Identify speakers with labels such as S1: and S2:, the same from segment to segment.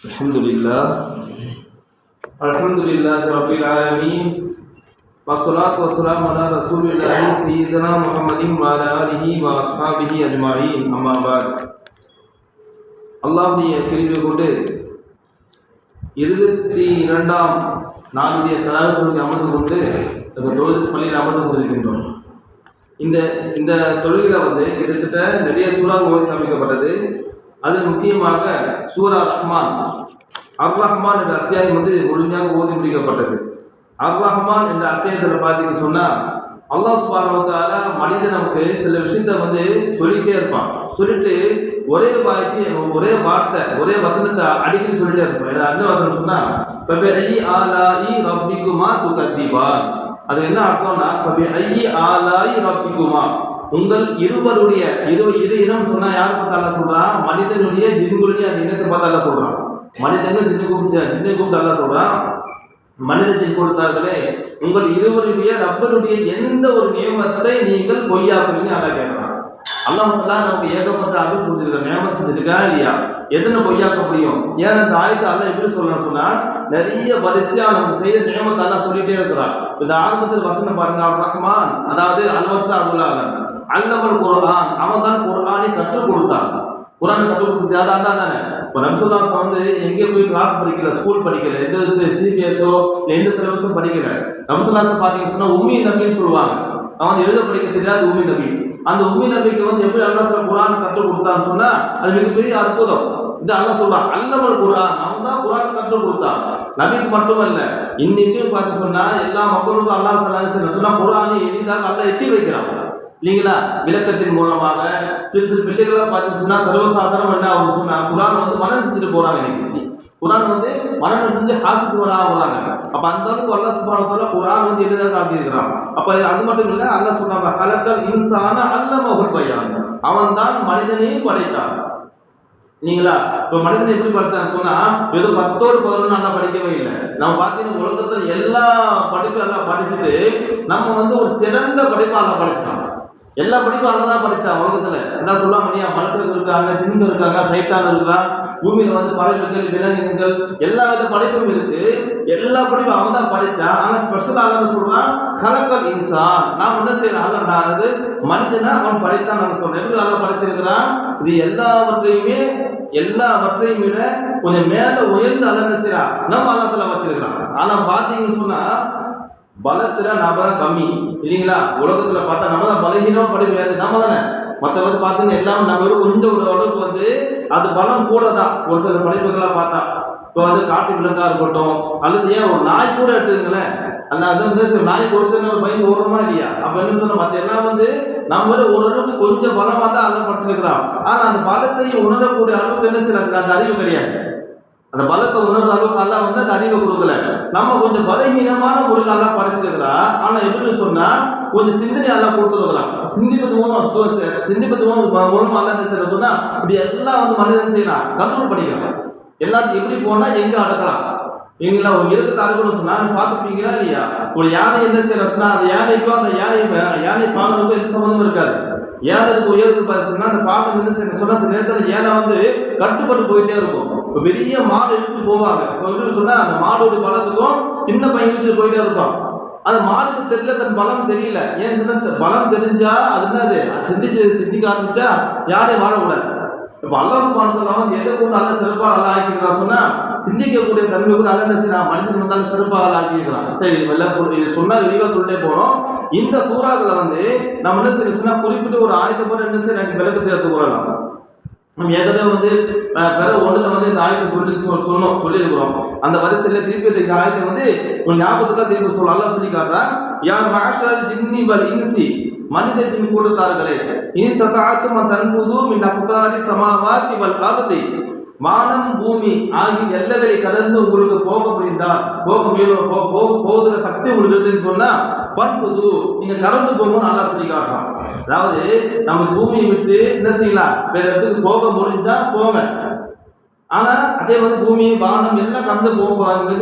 S1: الحمد لله الحمد لله رب العالمين والصلاة والسلام على رسول الله سيدنا محمد وعلى آله وأصحابه أجمعين أما بعد அல்லாஹ்வுடைய கிருபை கொண்டு இருபத்தி இரண்டாம் நாளுடைய தலாவது தொழுகை அமர்ந்து கொண்டு இந்த தொழுது பள்ளியில் அமர்ந்து கொண்டிருக்கின்றோம் இந்த இந்த தொழுகையில் வந்து கிட்டத்தட்ட நிறைய சூறா ஓதி காமிக்கப்பட்டது அதில் முக்கியமாக சூரா ரஹ்மான். அர் ரஹ்மான் என்ற அத்தியாயம் வந்து முழுமையாக ஓதி முடிக்கப்பட்டது. அர் ரஹ்மான் என்ற அத்தியாயத்தில் பார்த்தீங்கன்னு சொன்னால் அல்லாஹ் சுபாரத்தால மனிதன் நமக்கு சில விஷயத்த வந்து சொல்லிட்டே இருப்பான். சொல்லிட்டு ஒரே வார்த்தை ஒரே வார்த்தை ஒரே வசனத்தை அடிக்கடி சொல்லிட்டே இருப்பான். என்ன வசனம் சொன்னா "ஃபபிஐ ஆலாஇ ரப்பிக்குமா துகத்திபான் அது என்ன அர்த்தம்னா கபி ஐயி ஆலாய் ரப்பிக்குமா? உங்கள் இருவருடைய இரு இரு இனம் சொன்னா யார் பார்த்தால சொல்றான் மனிதனுடைய ஜின்களுடைய அந்த இனத்தை பார்த்தால சொல்றான் மனிதர்கள் ஜின்னு கூப்பிட்டு ஜின்னை கூப்பிட்டு சொல்றான் மனித கொடுத்தார்களே உங்கள் இருவருடைய ரப்பருடைய எந்த ஒரு நியமத்தை நீங்கள் பொய்யாக்குறீங்க அல்லா கேட்கலாம் அல்லாஹெல்லாம் நமக்கு ஏகப்பட்ட அருள் கொடுத்துருக்க நியமம் செஞ்சிருக்கா இல்லையா? எத்தனை பொய்யாக்க முடியும்? ஏன் இந்த ஆயத்தை அல்ல எப்படி சொல்லணும்னு சொன்னா நிறைய வரிசையா நம்ம செய்த நியமத்தை அல்ல சொல்லிட்டே இருக்கிறான். இந்த ஆரம்பத்தில் வசனம் பாருங்க அவர் ரஹ்மான் அதாவது அளவற்ற அருளாளன். அல்லவன் குரான் அவன் தான் குரானை கற்றுக் கொடுத்தான். குரான் கற்றுக் கொடுத்தது யாரா? தானே. இப்போ நம்சுல்லாஸ் வந்து எங்கே போய் கிளாஸ் படிக்கல ஸ்கூல் படிக்கல எந்த சிபிஎஸ்ஓ எந்த சிலபஸும் படிக்கல. நம்சுல்லாஸ் பார்த்தீங்கன்னு சொன்னா உம்மி நபின்னு சொல்லுவாங்க. அவன் எழுத படிக்க தெரியாது உம்மி நபி. அந்த உண்மை நம்பிக்கை வந்து எப்படி அல்லாஹ் குரான் கற்றுக் கொடுத்தான்னு சொன்னா அது மிகப்பெரிய அற்புதம். இது அல்லாஹ் சொல்றான் அல்லவர் குரான் அவன் தான் குரான் கற்றுக் கொடுத்தான். நபிக்கு மட்டுமல்ல இன்னைக்கும் பார்த்து சொன்னா எல்லா மக்களுக்கும் அல்லாஹ் சொன்னா குரானை எளிதாக அல்ல எத்தி வைக்கிறான். இல்லைங்களா விளக்கத்தின் மூலமாக சிறு சிறு பிள்ளைகளை பார்த்து சொன்னா சர்வசாதாரணம் என்ன அவங்க சொன்னா குரான் வந்து மரணம் செஞ்சுட்டு போறாங்க இன்னைக்கு. குரான் வந்து மரணம் செஞ்சு ஹாஃபிஸ் போறாங்க அப்ப அந்த அளவுக்கு அல்லாஹ் சுப்ஹானஹு குரான் வந்து எளிதாக காட்டியிருக்கிறான். அப்ப அது மட்டும் இல்ல அல்ல சொன்னாங்க ஹலக்கல் இன்சான அல்லமஹுல் பையன். அவன் தான் மனிதனையும் படைத்தான். நீங்களா இப்ப மனிதன் எப்படி படிச்சான்னு சொன்னா வெறும் பத்தோடு பதினொன்று நல்லா படிக்கவே இல்லை. நம்ம பார்த்தீங்கன்னா உலகத்தில் எல்லா படிப்பு எல்லாம் படிச்சுட்டு நம்ம வந்து ஒரு சிறந்த படிப்பாக எல்லாம் படிச்சிட்டோம் எல்லா படிப்பும் அதை தான் படித்தான் உலகத்தில். அதான் சொல்லுவாங்க இல்லையா மலர்கள் இருக்காங்க ஜின்கள் இருக்காங்க சைத்தான் இருக்கான் பூமியில் வந்து பறவைகள் விலங்குகள் எல்லா வித படிப்பும் இருக்கு. எல்லா படிப்பும் அவன் தான் படித்தான் ஆனால் ஸ்பெஷலாக அவன் சொல்கிறான் கலக்கல் இன்சான். நான் என்ன செய்யலாம் அல்ல நான் அது மனிதனா அவன் படித்தான் நான் சொல்கிறேன் எப்படி அதை படிச்சிருக்கிறான்? இது எல்லாவற்றையுமே எல்லாவற்றையும் விட கொஞ்சம் மேலே உயர்ந்து அதை என்ன செய்யறான்? நம்ம அல்லத்துல வச்சிருக்கிறான். ஆனால் பார்த்தீங்கன்னு சொன்னால் பலத்துல நாம தான் கம்மி இல்லைங்களா? உலகத்துல பார்த்தா நம்ம தான் பலகீனமா படிக்கிறது நம்ம தானே? மற்றவங்க பார்த்தீங்கன்னா எல்லாம் நம்ம கொஞ்சம் ஒரு அளவுக்கு வந்து அது பலம் கூட தான் ஒரு சில படிப்புகளாக பார்த்தா. இப்போ வந்து காட்டு விலங்கா இருக்கட்டும் அல்லது ஏன் ஒரு நாய் கூட எடுத்துக்கங்களேன். அந்த அது நாய் ஒரு சில பயந்து ஓடுறோமா இல்லையா? அப்ப என்ன சொன்ன மற்ற எல்லாம் வந்து நம்ம ஓரளவுக்கு கொஞ்சம் பலமா தான் அல்ல படிச்சிருக்கிறான். ஆனா அந்த பலத்தையும் உணரக்கூடிய அளவுக்கு என்ன செய்யறாங்க? அந்த அறிவு கிடையாது. அந்த பலத்தை உணர்ற அளவுக்கு அல்லா வந்து அந்த அறிவை கொடுக்கல. நம்ம கொஞ்சம் பலகீனமான பொருள் எல்லாம் பறிச்சிருக்கிறா ஆனா எப்படி சொன்னா கொஞ்சம் சிந்தனை எல்லாம் கொடுத்துருக்கலாம் சிந்திப்பது மூலம் சிந்திப்பது மூலம் மூலமா எல்லாம் என்ன செய்யற சொன்னா இப்படி எல்லாம் வந்து மனிதன் செய்யலாம் கண்ட்ரோல் பண்ணிக்கலாம் எல்லாத்தையும் எப்படி போனா எங்க அடக்கலாம்? நீங்களா ஒரு இறக்கத்தை அடக்கணும் சொன்னா பாத்துப்பீங்களா இல்லையா? ஒரு யானை என்ன செய்யற சொன்னா அந்த யானைக்கும் அந்த யானை யானை பாகனுக்கும் எந்த சம்மந்தமும் இருக்காது. ஏழருக்கு உயரத்துக்கு பார்த்து அந்த பாம்பு என்ன சொன்னா சில நேரத்தில் ஏழை வந்து கட்டுப்பட்டு போயிட்டே இருக்கும். இப்போ பெரிய மாடு எடுத்து போவாங்க. இப்போ சொன்னா அந்த மாடோட பலத்துக்கும் சின்ன பையன் இழுத்துட்டு போயிட்டே இருப்பான். அந்த மாடுக்கு தெரியல தன் பலம் தெரியல. ஏன் சொன்னா பலம் தெரிஞ்சா அது என்னது? அது சிந்திச்சு சிந்திக்க ஆரம்பிச்சா யாரையும் வாழக்கூடாது. இப்ப அல்லாஹ் சுபானத்துல வந்து எதை கூட அல்ல சிறப்பாக அல்ல ஆக்கிக்கிறான் சொன்னா சிந்திக்கக்கூடிய தன்மை கூட அல்ல என்ன செய்யறான் மனிதன் வந்தாலும் சிறப்பாக ஆக்கிக்கிறான் சரி எல்லாம் சொன்னா விரிவா சொல்லிட்டே போனோம். இந்த சூறாக்களை வந்து நம்ம என்ன செய்யணும் சொன்னா குறிப்பிட்டு ஒரு ஆயிரத்தி போல என்ன செய்யணும் விளக்கத்தை கூறலாம். நம்ம ஏற்கனவே வந்து அஹ், பிற ஒண்ணுல வந்து இந்த ஆயத்தை சொல்லி சொல் சொன்னோம் சொல்லியிருக்கிறோம். அந்த வரிசையில திருப்பி இந்த ஆயத்தை வந்து ஒரு ஞாபகத்துக்காக திருப்பி சொல்லலாம் சொல்லி காட்டுறான். யார் மஹஷல் ஜின்னி வல் இன்சி. மனிதத்தின் ஜின் கூட்டத்தார்களே இனி சதாத்தும் தன்புது மின் அப்தாரி சமாவாத்தி வல் அர்தி. வானம் பூமி ஆகிய எல்லைகளை கடந்து உங்களுக்கு போக முடிந்தா போக முடியும் போக போகிற சக்தி உங்களுக்கு இருக்குதுன்னு சொன்னா பண்புது நீங்க கடந்து போகணும்னு நல்லா சொல்லி காட்டுறான் அதாவது நம்ம பூமியை விட்டு என்ன செய்யலாம்? வேற இடத்துக்கு போக முடிஞ்சா போங்க. ஆனா அதே வந்து பூமி வானம் எல்லாம் கடந்து போக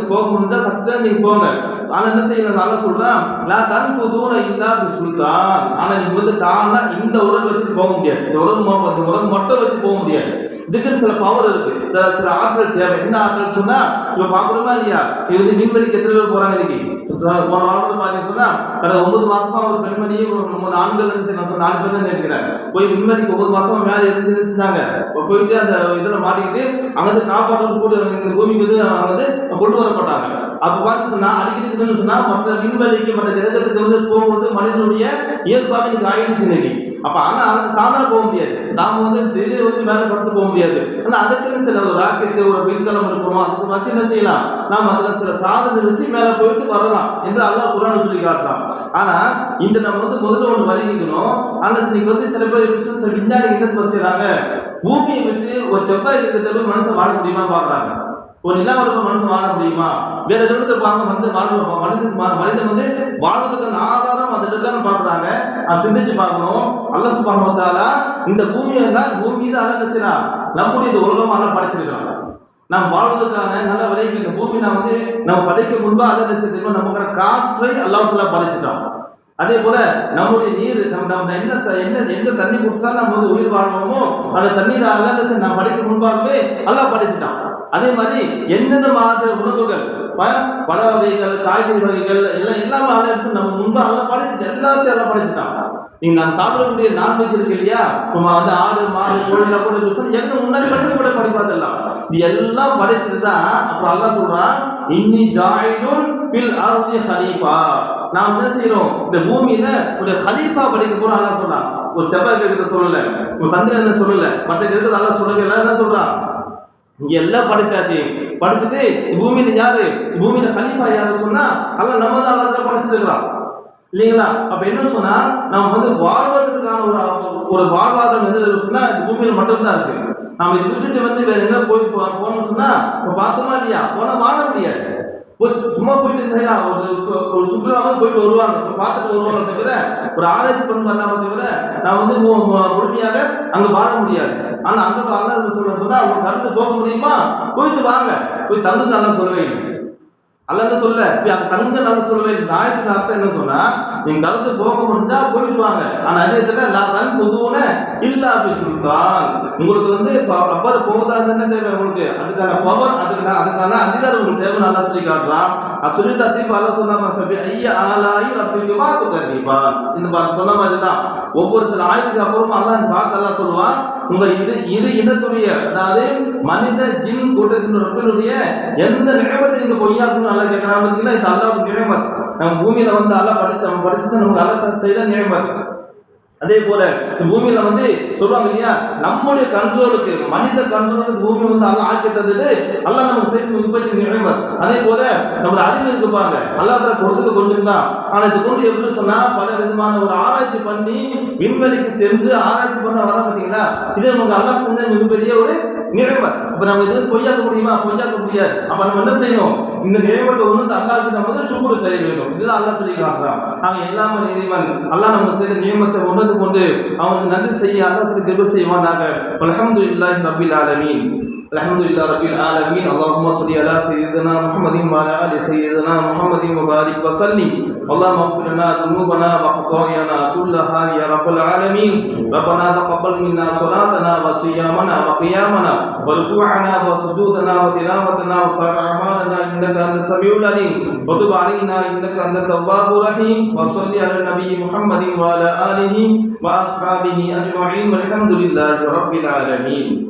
S1: போக முடிஞ்சா சக்தியா நீங்க போங்க. ஆனா என்ன செய்யணும் நல்லா சொல்றான்? நான் தன்புதூர இல்லா அப்படி சுல்தான் ஆனா நீங்க வந்து தான் இந்த உடல் வச்சுட்டு போக முடியாது. இந்த உடல் மொ- இந்த உடல் மட்டும் வச்சு போக முடியாது. இதுக்குன்னு சில பவர் இருக்கு. சில சில ஆற்றல் தேவை. என்ன ஆற்றல் சொன்னா இப்ப பாக்குறோமா இல்லையா? இது வந்து விண்வெளிக்கு எத்தனை பேர் போறாங்க இன்னைக்கு? போன வாரத்தில் பார்த்தீங்கன்னா கடந்த ஒன்பது மாசமா ஒரு பெண்மணியை ஒரு மூணு ஆண்கள் என்ன செய்யணும் சொன்ன நாலு பேர் தான் நினைக்கிறேன் போய் பெண்மணிக்கு ஒவ்வொரு மாசமா மேலே இருந்து செஞ்சாங்க. போயிட்டு அந்த இதில் மாட்டிக்கிட்டு அங்கிருந்து காப்பாற்று போட்டு இந்த பூமிக்கு வந்து வந்து கொண்டு வரப்பட்டாங்க அப்ப பார்த்து சொன்னா அடிக்கடி இருக்குன்னு சொன்னா மற்ற விண்வெளிக்கு மற்ற கிரகத்துக்கு வந்து போகும்போது மனிதனுடைய இயல்பாக இன்னைக்கு ஆயிடுச்சு இன்னைக்கு. அப்ப ஆனா அது சாதனை போக முடியாது. நாம வந்து திடீர் வந்து மேல படுத்து போக முடியாது. ஆனா அதுக்குன்னு சில ஒரு ராக்கெட்டு ஒரு விண்கலம் இருக்கிறோம் அதுக்கு வச்சு என்ன செய்யலாம்? நாம் அதுல சில சாதனை வச்சு மேல போயிட்டு வரலாம் என்று அல்லாஹ் குரான் சொல்லி காட்டலாம் ஆனா இந்த நம்ம வந்து முதல்ல ஒண்ணு வலிக்கணும் ஆனா இன்னைக்கு வந்து சில பேர் எப்படி சில விஞ்ஞானி என்ன செய்யறாங்க பூமியை விட்டு ஒரு செவ்வாய் இருக்கிறத போய் மனுஷன் வாழ முடியுமா பாக்குறாங்க ஒரு நிலாவில் மனுஷன் வாழ முடியுமா? வேற கிரகத்தை பார்க்க வந்து வாழ மனிதன் ம- மனிதன் வந்து வாழ்வதற்கான ஆதாரம் அந்த இருக்கான்னு பாக்குறாங்க சிந்திச்சு பார்க்கணும். அல்லாஹ் சுப்ஹானஹு வ தஆலா இந்த பூமியை பூமி தான் அல்ல என்ன நம்முடைய இந்த உலகம் அல்ல படைச்சிருக்கிறாங்க நாம் வாழ்வதற்கான நல்ல விலைக்கு இந்த பூமி நான் வந்து நம்ம படைக்க முன்பு அதை என்ன நமக்கான காற்றை அல்லாத்துல படைச்சிட்டான். அதே போல நம்முடைய நீர் நம்ம நம்ம என்ன ச- என்ன எந்த தண்ணி குடிச்சா நம்ம வந்து உயிர் வாழணுமோ அந்த தண்ணீர் அல்ல நான் படைக்க முன்பாகவே அல்லா படைச்சிட்டான். அதே மாதிரி எந்தெந்த மாதிரி உணவுகள் பழ வகைகள் காய்கறி வகைகள் எல்லாம் எல்லாமே அல்ல நம்ம முன்பாக எல்லாம் எல்லாத்தையும் எல்லாம் படைச்சிட்டான். நீங்க நான் சாப்பிடக்கூடிய நான்வெஜ் இருக்கு இல்லையா? நம்ம வந்து ஆடு மாடு கோழிலாம் கூட எங்க முன்னாடி மட்டும் கூட பண்ணி பார்த்துடலாம். இது எல்லாம் படைச்சது தான் அப்புறம் அல்லா சொல்றான் இன்னி ஜாயிலும் பில் அருதி ஹலீஃபா. நாம் என்ன செய்யறோம் இந்த பூமியில ஒரு ஹலீஃபா படைக்க போறோம் அல்லா சொன்னான் ஒரு செவ்வாய் கிரகத்தை சொல்லல ஒரு சந்திரன் என்ன சொல்லல. மற்ற கிரகத்தை அல்லா சொல்லவே இல்லை என்ன சொல்றான் இங்க எல்லாம் படிச்சாச்சு. படிச்சுட்டு பூமியில யாரு? பூமியில கலீஃபா யாரு சொன்னா அல்ல நம்ம தான் அல்லாஹ் படிச்சிருக்கிறான். இல்லைங்களா? அப்ப என்ன சொன்னா நாம் வந்து வாழ்வதற்கான ஒரு ஒரு வாழ்வாதாரம் எதுல சொன்னா இந்த பூமியில மட்டும்தான் இருக்கு. நாம இதை விட்டுட்டு வந்து வேற எங்க போய் போனோம்னு சொன்னா இப்ப பார்த்தோமா இல்லையா? போனா வாழ முடியாது. ஒரு சும்மா போயிட்டு செய்யலாம் ஒரு சு- ஒரு சுற்றுலாவும் போயிட்டு வருவாங்க. இப்ப பார்த்துட்டு வருவாங்க தவிர ஒரு ஆராய்ச்சி பண்ணி பண்ணாம தவிர நான் வந்து முழுமையாக அங்க வாழ முடியாது. ஆனா அந்த அல்ல சொல்ல சொன்னா அவங்க கடந்து போக முடியுமா? போயிட்டு வாங்க. போய் தங்குங்க நல்லா சொல்லவே அல்ல என்ன சொல்ல? போய் அங்க தங்குங்க நல்லா சொல்லவே இல்லை அர்த்தம் என்ன சொன்னா நீங்க கலந்து போக முடிஞ்சா போயிட்டு வாங்க ஆனா அதே இதுல? நான் தன் பொது இல்லா சுல்தான். உங்களுக்கு வந்து ரப்பர் போவதாக என்ன தேவை உங்களுக்கு? அதுக்கான பவர் அதுக்கான அதுக்கான அதிகாரம் உங்களுக்கு தேவை நல்லா சொல்லி காட்டுறான். அது சொல்லிட்டு திருப்பி அல்ல சொன்னாங்க ஐயா ஆளாயி ரப்பிக்குமா துக்கதீபா இந்த பா- சொன்ன மாதிரி தான் ஒவ்வொரு சில ஆயுதத்துக்கு அப்புறமா அல்லாஹ் இந்த எல்லாம் சொல்லுவான். உங்க இரு இரு இனத்துடைய அதாவது மனித ஜின் கூட்டத்தினுடைய எந்த நிலைமத்தை நீங்க பொய்யாக்கணும் நல்லா கேட்கலாம் பார்த்தீங்கன்னா இது அல்லாவுக்கு நியமத் நம்ம பூமியில வந்து அல்லா படித்த நம்ம படிச்சு நமக்கு அல்லாஹ் செய்த நியமத் அதே போல பூமியில வந்து சொல்லுவாங்க இல்லையா? நம்முடைய கண்ட்ரோலுக்கு மனித கண்ட்ரோலுக்கு பூமி வந்து அல்ல ஆக்கி தந்தது அல்லாஹ் நமக்கு செய்து மிகப்பெரிய நினைவர் அதே போல நம்மளோட அறிவு இருக்கு பாருங்க. அல்லாத தர கொடுத்தது கொஞ்சம் தான் ஆனா இது கொண்டு எப்படி சொன்னா பல விதமான ஒரு ஆராய்ச்சி பண்ணி விண்வெளிக்கு சென்று ஆராய்ச்சி பண்ண வர பாத்தீங்களா? இதே நமக்கு அல்லா செஞ்ச மிகப்பெரிய ஒரு நினைவர் இப்ப நம்ம இது பொய்யாக்க முடியுமா? பொய்யாக்க முடியாது. அப்ப நம்ம என்ன செய்யணும்? இந்த நினைவத்தை ஒண்ணு அல்லாஹ்க்கு நம்ம வந்து சுக்குரு செய்ய வேண்டும். இதுதான் அல்லா சொல்லி காட்டுறான் அவன் எல்லாமே இறைவன். அல்லாஹ் நம்ம செய்த நியமத்தை உணர்ந்து கொண்டு அவனுக்கு நன்றி செய்ய அல்லாஹ்க்கு கிருபை செய்வானாக. இல்லாஹி ரபில் ஆலமீன். الحمد لله رب العالمين اللهم صل على سيدنا محمد وعلى آل سيدنا محمد وبارك وسلم اللهم اغفر لنا ذنوبنا وخطايانا كلها يا رب العالمين ربنا تقبل منا صلاتنا وصيامنا وقيامنا وركوعنا وسجودنا وتلاوتنا وصالح اعمالنا. انك انت السميع العليم. وتب علينا انك انت التواب الرحيم. وصل على النبي محمد وعلى آله واصحابه أجمعين. والحمد لله رب العالمين